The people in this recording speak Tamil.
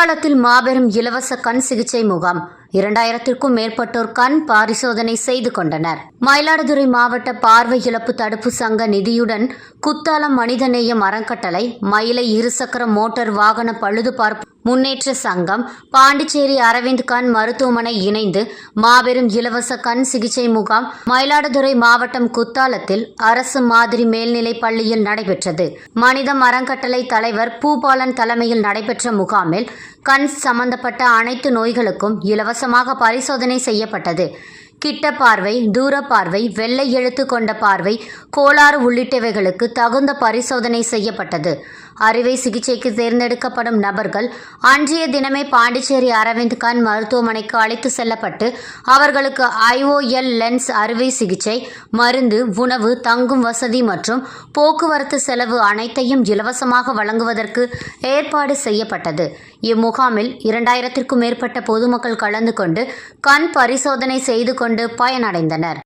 குத்தாலத்தில் மாபெரும் இலவச கண் சிகிச்சை முகாம். இரண்டாயிரத்திற்கும் மேற்பட்டோர் கண் பரிசோதனை செய்து கொண்டனர். மயிலாடுதுறை மாவட்ட பார்வை இழப்பு தடுப்பு சங்க நிதியுடன் குத்தாலம் மனிதநேயம் அறங்கட்டளை மயிலை இருசக்கர மோட்டார் வாகன பழுதுபார்ப்பு முன்னேற்ற சங்கம் பாண்டிச்சேரி அரவிந்த் கண் மருத்துவமனை இணைந்து மாபெரும் இலவச கண் சிகிச்சை முகாம் மயிலாடுதுறை மாவட்டம் குத்தாலத்தில் அரசு மாதிரி மேல்நிலைப் பள்ளியில் நடைபெற்றது. மனித மரங்கட்டளை தலைவர் பூபாலன் தலைமையில் நடைபெற்ற முகாமில் கண் சம்பந்தப்பட்ட அனைத்து நோய்களுக்கும் இலவசமாக பரிசோதனை செய்யப்பட்டது. கிட்ட பார்வை தூர பார்வை வெள்ளை எழுத்து கொண்ட பார்வை கோளாறு உள்ளிட்டவைகளுக்கு தகுந்த பரிசோதனை செய்யப்பட்டது. அறுவை சிகிச்சைக்கு தேர்ந்தெடுக்கப்படும் நபர்கள் அன்றைய தினமே பாண்டிச்சேரி அரவிந்த் கண் மருத்துவமனைக்கு அழைத்து செல்லப்பட்டு அவர்களுக்கு ஐஓஎல் லென்ஸ் அறுவை சிகிச்சை மருந்து உணவு தங்கும் வசதி மற்றும் போக்குவரத்து செலவு அனைத்தையும் இலவசமாக வழங்குவதற்கு ஏற்பாடு செய்யப்பட்டது. இம்முகாமில் இரண்டாயிரத்திற்கும் மேற்பட்ட பொதுமக்கள் கலந்து கொண்டு கண் பரிசோதனை செய்து கொண்டு பயனடைந்தனர்